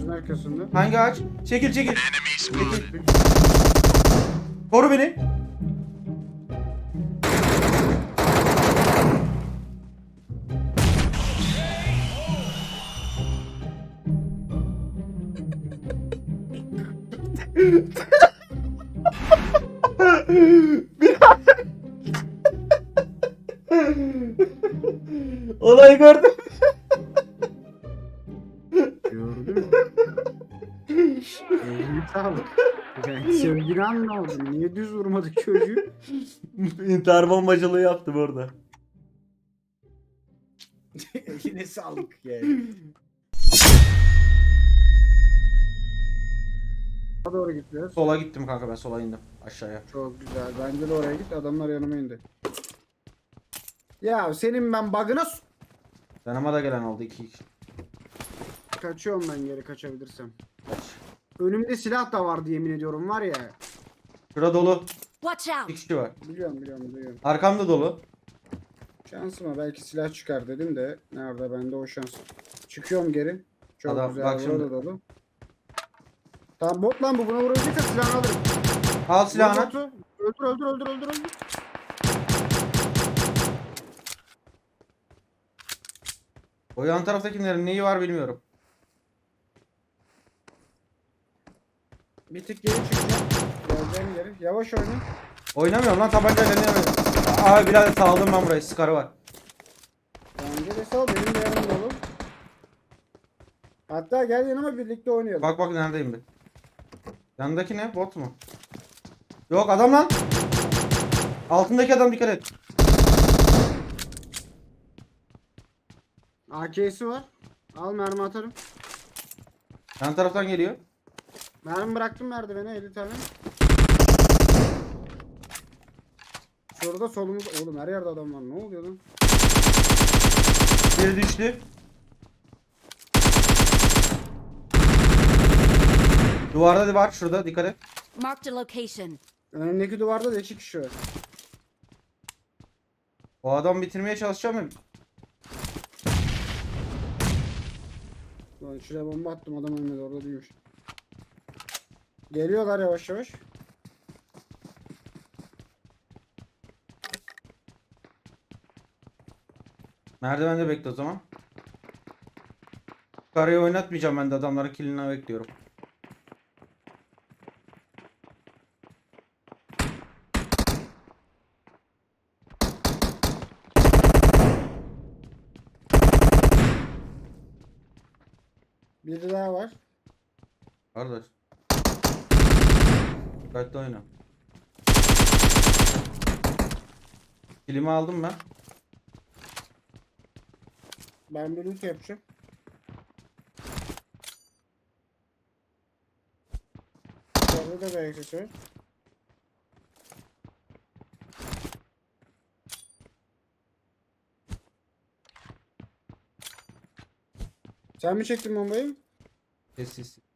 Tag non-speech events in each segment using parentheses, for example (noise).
Ağacın arkasında. Hangi ağaç? Çekil çekil. Çekil. Koru beni. (laughs) Olay gördüm. Sağlık. Ben sevgili anlamadım. Niye düz vurmadık çocuğu? (laughs) İntihar bombacılığı yaptım orada. (laughs) Eline sağlık yani. Sağa doğru gidiyoruz. Sola gittim kanka ben sola indim aşağıya. Çok güzel. Bence de oraya git. Adamlar yanıma indi. Ya senin ben bug'ına s- Yanıma da gelen oldu iki kişi. kaçıyorum ben geri kaçabilirsem. Önümde silah da vardı yemin ediyorum var ya. Şurada dolu. Watch Bir out! kişi var. Biliyorum biliyorum biliyorum. Arkamda dolu. Şansıma belki silah çıkar dedim de nerede bende o şans. Çıkıyorum geri. Çok Adam- güzel. bak Bak şimdi. dolu. Tamam bot lan bu buna vurabilecekse silahını alırım. Al silahını. botu. Öldür öldür öldür öldür öldür. O yan taraftakilerin neyi var bilmiyorum. Bir tık geri çıkacağım. Geleceğim geri. Yavaş oyna. Oynamıyorum lan tabancayla oynayamıyorum. Abi birader saldım ben burayı. Skarı var. Bence de sal benim de yanım dolu. Hatta gel yanıma birlikte oynayalım. Bak bak neredeyim ben. Yanındaki ne? Bot mu? Yok adam lan. Altındaki adam dikkat et. AK'si var. Al mermi atarım. Yan taraftan geliyor. Mermi bıraktım merdivene 50 tane. Şurada solumuz... Oğlum her yerde adam var. Ne oluyor lan? Biri düştü. Duvarda da var şurada dikkat et. Marked a location. Önümdeki duvarda da iki kişi var. O adam bitirmeye çalışacağım mı? Lan şuraya bomba attım adam ölmedi orada değilmiş. Geliyorlar yavaş yavaş. Merdivende bekle o zaman. Karayı oynatmayacağım ben de adamların killini bekliyorum. Biri daha var. Kardeş. Dikkatli oyna. Kilimi aldım ben. Ben bir loot yapacağım. Orada da eksit var. Sen mi çektin bombayı? Sessiz.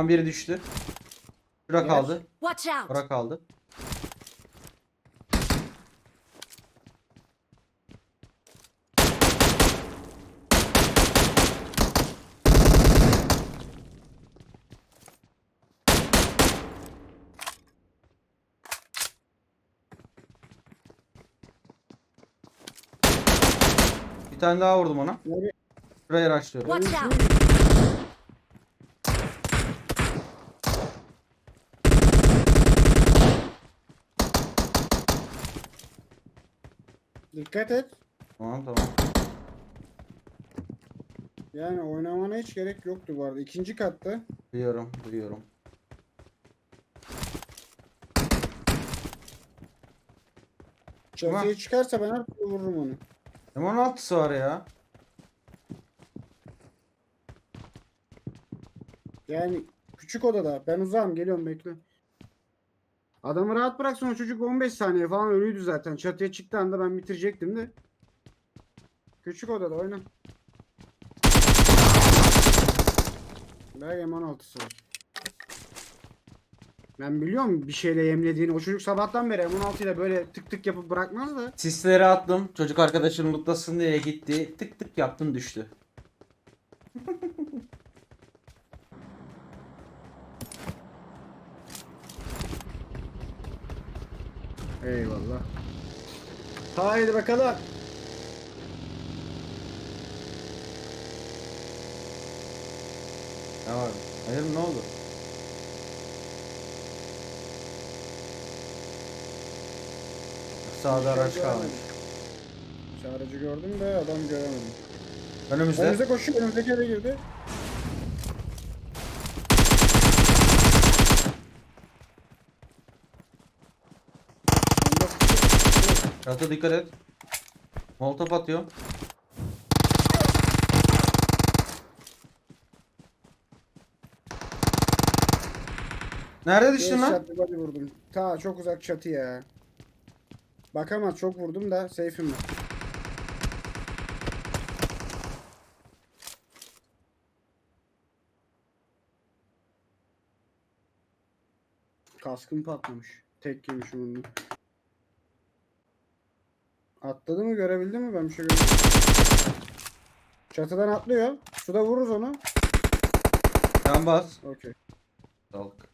Tamam biri düştü. Şura kaldı. Watch out! Bura kaldı. Bir tane daha vurdum ona. Şuraya açlıyorum. Watch out! Dikkat et. Tamam tamam. Yani oynamana hiç gerek yoktu bu arada. İkinci katta. Duyuyorum, duyuyorum. Çatıya Tamam. çıkarsa ben her türlü vururum onu. M16'sı var ya. Yani küçük odada. Ben uzağım geliyorum bekle. Adamı rahat bıraksın o çocuk 15 saniye falan ölüydü zaten. Çatıya çıktığı anda ben bitirecektim de. Küçük odada oyna. Belki M16'sı var. Ben biliyorum bir şeyle yemlediğini. O çocuk sabahtan beri M16 ile böyle tık tık yapıp bırakmaz da. Sisleri attım. Çocuk arkadaşını mutlasın diye gitti. Tık tık yaptım düştü. (laughs) Eyvallah. Haydi bakalım. Var? Hayır ne oldu? Sağda araç kalmış. Aracı gördüm de adam göremedim. Önümüzde. Önümüze koşuyor, önümüzdeki eve girdi. Çatı dikkat et. Molotof atıyor. Nerede düştün lan? Body vurdum. Ta çok uzak çatı ya. Bakamaz çok vurdum da safe'im var. Kaskım patlamış. Tek yemişim onu. Atladı mı görebildin mi ben bir şey görmedim. Çatıdan atlıyor. Suda vururuz onu. Sen bas. Okey. Sağlık.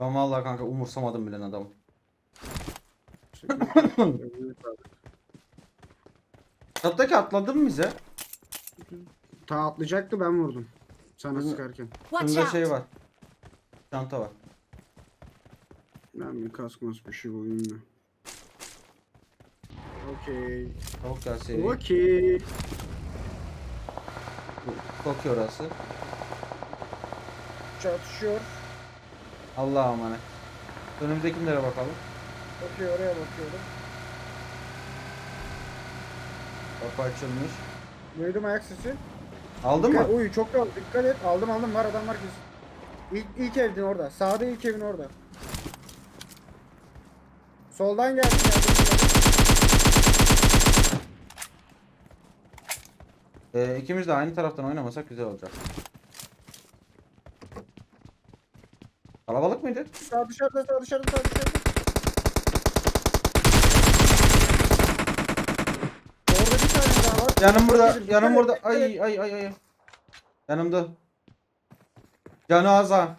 Ben vallahi kanka umursamadım bile adamı. (coughs) Çattaki atladın mı bize? Ta atlayacaktı ben vurdum. Sana Hı. sıkarken. Bunda şey var. Çanta var. Ben bir kask mas bir şey bulayım da. Okey. Tavuk seri. Okey. Kokuyor orası. Çatışıyor. Allah'a emanet. Önümüzdekilere bakalım. Okey oraya bakıyorum. Kapı açılmış. Duydum ayak sesi. Aldın mı? Dikkat- Uy çok da dikkat et. Aldım aldım var adam var kesin. İlk, ilk evin orada. Sağda ilk evin orada. Soldan geldi. geldi, geldi. Ee, ikimiz de aynı taraftan oynamasak güzel olacak. Kalabalık mıydı? Sağ dışarıda sağ dışarıda sağ dışarıda. Orada bir tane daha var. Yanım burada, Dikkat yanım burada. Ay ay ay ay. Yanımda. Canı az ha.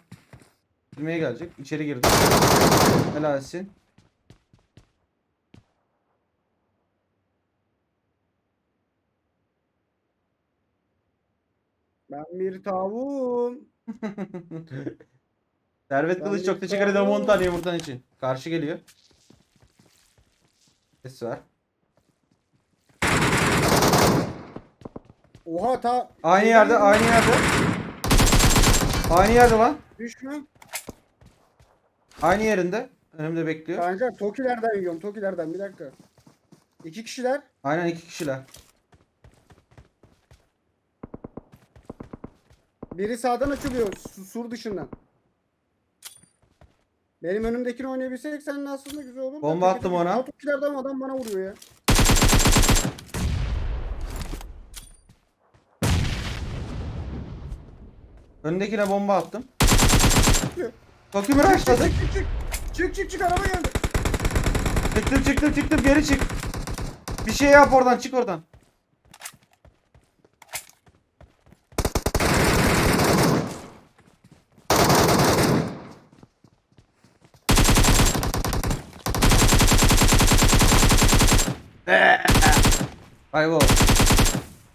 Girmeye gelecek. İçeri girdi. Helalsin. Ben bir tavuğum. (laughs) Servet Ben Kılıç çok teşekkür ederim tavuğum. 10 tane yumurtan için. Karşı geliyor. Ses ver. Oha ta Aynı yerde, aynı yerde. Aynı yerde lan. düşme. Aynı yerinde. Önümde bekliyor. Kanka Tokilerden yiyorum. Tokilerden bir dakika. İki kişiler. Aynen iki kişiler. Biri sağdan açılıyor. Su- sur dışından. Benim önümdekini oynayabilsek seninle aslında güzel olur. Bomba teke attım ona. Aa, Tokilerden adam bana vuruyor ya. Önündekine bomba attım. Çık Toki mi rushladı? çık çık. Çık çık çık araba geldi. Çıktım çıktım çıktım geri çık. Bir şey yap oradan çık oradan. (laughs) Kaybol.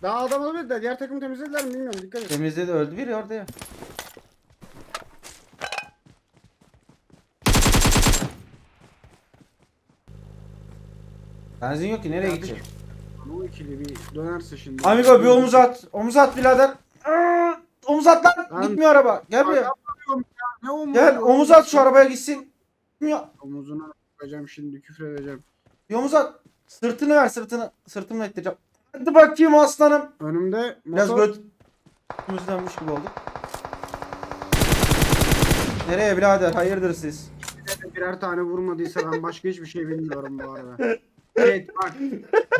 Daha adam alabildiler. Diğer takım temizlediler mi bilmiyorum. Dikkat et. Temizledi öldü biri orada ya. Benzin yok ki nereye Ya gidecek? Bu ikili bir dönerse şimdi. Amigo bir omuz at. Omuz at birader. Aa, Omuz at lan. Lan- Gitmiyor araba. Gel buraya. Ne omuzu? Gel omuz at şu arabaya gitsin. Gitmiyor. Omuzuna bakacağım şimdi küfür edeceğim. Bir omuz at. Sırtını ver sırtını. Sırtımla ittireceğim. Hadi bakayım aslanım. Önümde Biraz motor. göt. Üstümüzdenmiş gibi olduk. Nereye birader? Hayırdır siz? birer tane vurmadıysa ben başka hiçbir şey bilmiyorum bu arada. (laughs) Evet bak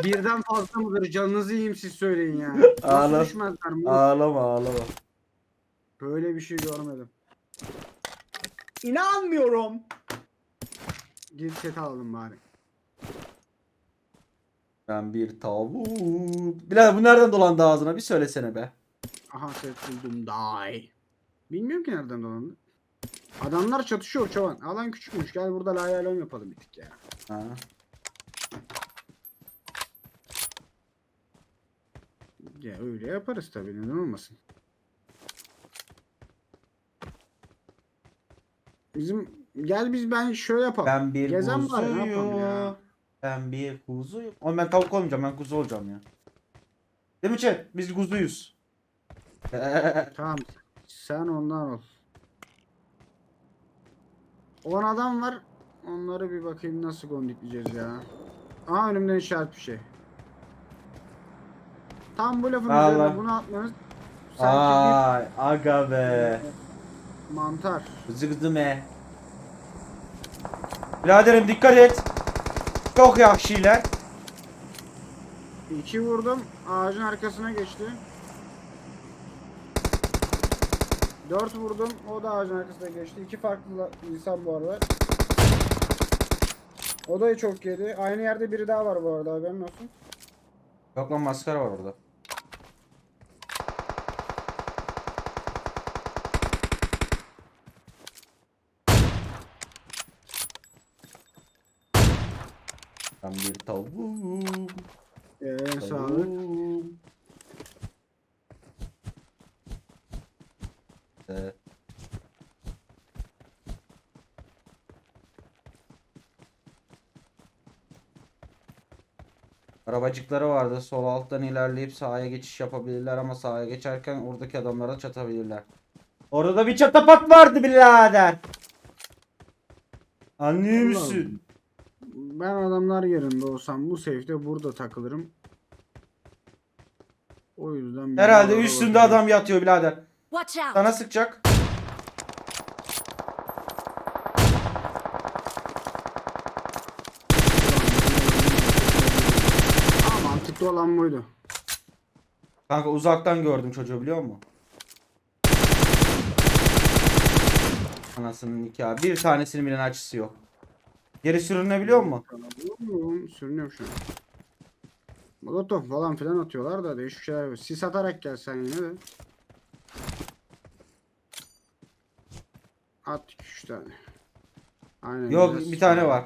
birden fazla mıdır canınızı yiyeyim siz söyleyin ya. Ağla. Nasıl düşmezler mi? Ağlama ağlama. Böyle bir şey görmedim. İnanmıyorum. Gir set alalım bari. Ben bir tavuk. Bilal bu nereden dolandı ağzına bir söylesene be. Aha set buldum day. Bilmiyorum ki nereden dolandı. Adamlar çatışıyor çoban. Alan küçükmüş. Gel burada layalon yapalım bir tık ya. Ha. Ya öyle yaparız tabii neden olmasın. Bizim gel biz ben şöyle yapalım. Ben bir Gezen var, ne yapalım ya? Ben bir kuzuyum. Oğlum ben tavuk olmayacağım ben kuzu olacağım ya. Değil mi chat? Biz kuzuyuz. (laughs) Tamam. Sen ondan ol. 10 adam var. Onları bir bakayım nasıl gondikleyeceğiz ya. Aa önümden işaret bir şey. Tam bu lafın Allah. üzerine bunu atmanız sanki Ay aga be. bir mantar. Kızı me. Biraderim dikkat et. Çok yakşiler. İki vurdum. Ağacın arkasına geçti. Dört vurdum. O da ağacın arkasına geçti. İki farklı insan bu arada. O da çok yedi. Aynı yerde biri daha var bu arada haberin olsun. Yok lan maskara var orada. Ben bir tavuğum. Ee, sağlık. Ee, Arabacıkları vardı. Sol alttan ilerleyip sağa geçiş yapabilirler ama sağa geçerken oradaki adamlara çatabilirler. Orada da bir çatapat vardı birader. Anlıyor musun? Ben adamlar yerinde olsam bu safe'de burada takılırım. O yüzden bir Herhalde üstünde bakacağım. adam yatıyor birader. Sana sıkacak. Aa, mantıklı olan buydu. Kanka uzaktan gördüm çocuğu biliyor musun? Anasının nikahı. Bir tanesinin bile açısı yok. Geri sürünebiliyor mu? Sürünüyorum, şu an. Molotov falan filan atıyorlar da değişik şeyler yapıyor. Sis atarak gelsen yine de. At 2-3 tane. Aynen. Yok bir tane sonra. var.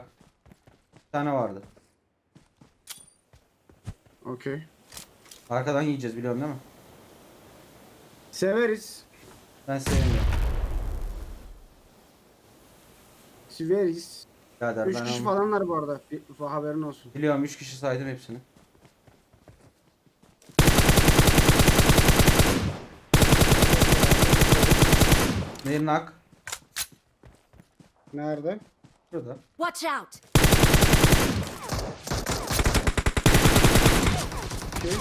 Bir tane vardı. Okey. Arkadan yiyeceğiz biliyorsun değil mi? Severiz. Ben sevmiyorum. Severiz. Birader 3 ben kişi onu- falanlar bu arada. Bir, haberin olsun. Biliyorum 3 kişi saydım hepsini. Nak? Nerede? Burada. Watch out! Okey.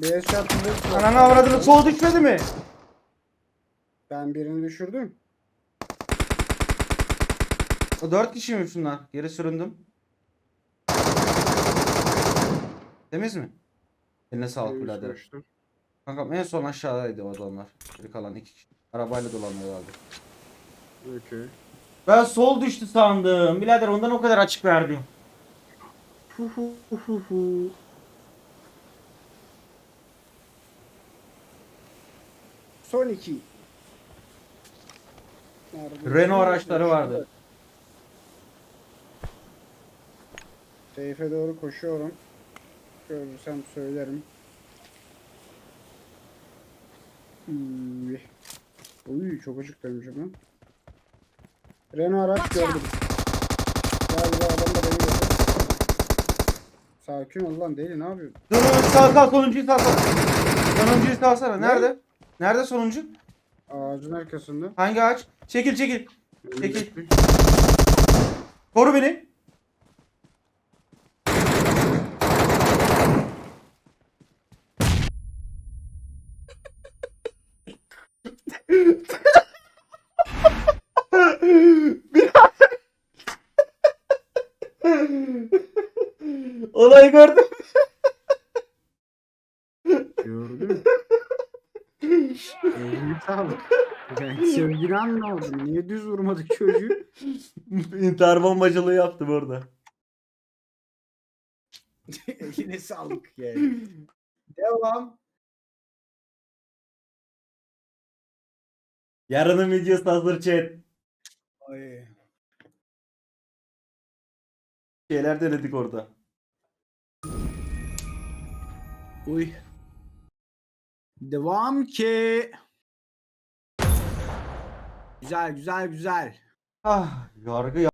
Bir eşya tutulur. Ananı avradını sol düşmedi mi? Ben birini düşürdüm. O 4 kişi mi şunlar? Geri süründüm. Temiz mi? Eline sağlık birader. Kankam en son aşağıdaydı o adamlar. Geri kalan iki kişi. Arabayla dolanıyorlardı. Okey. Ben sol düştü sandım. Birader ondan o kadar açık verdim. Son iki. Nerede? Renault araçları vardı. Seyfe doğru koşuyorum. Görürsem söylerim. Uy. Uy çok acıktaymışım lan. Renault araç gördüm. Galiba adam da beni gördü. Sakin ol lan deli ne yapıyorsun? Dur dur sağ sağ sonuncuyu sağ sağ. Sonuncuyu sağsana. Nerede? Nerede sonuncu? Ağacın arkasında. Hangi ağaç? Çekil çekil. Önümdeki- Koru beni. Olay gördüm. Gördüm. Eline sağlık. Ben sevgini anlamadım. Niye düz vurmadık çocuğu? İntihar bombacılığı yaptım orada. (laughs) Eline sağlık yani. Devam. Yarının videosu hazır chat. Ay. Şeyler denedik orada. Uy. Devam ki. Güzel güzel güzel. Ah yargı